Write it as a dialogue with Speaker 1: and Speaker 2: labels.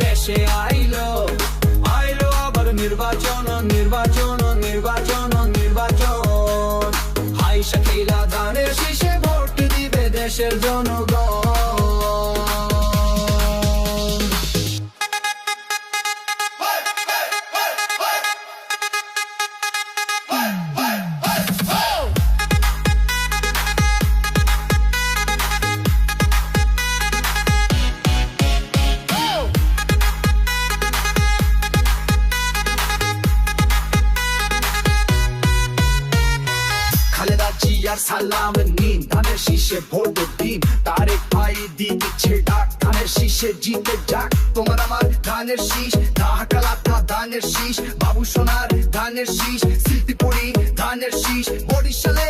Speaker 1: দেশে আইলো আইলো আবার নির্বাচন নির্বাচন নির্বাচন নির্বাচন। হাই শাকিলা ধানের শীষে ভোট দিবে জনগণ।
Speaker 2: জিয়ার সালাম নিন, ধানের শীষে ভোট দিন। তারে ভাই দিয়ে দিচ্ছে ডাক, ধানের শীষে জিতে যাক। তোমার আমার ধানের শীষ ঢাকালাতা ধানের শীষ, বাবু সোনার ধানের শীষ, স্মৃতিপুরি ধানের শীষ, বরিশালে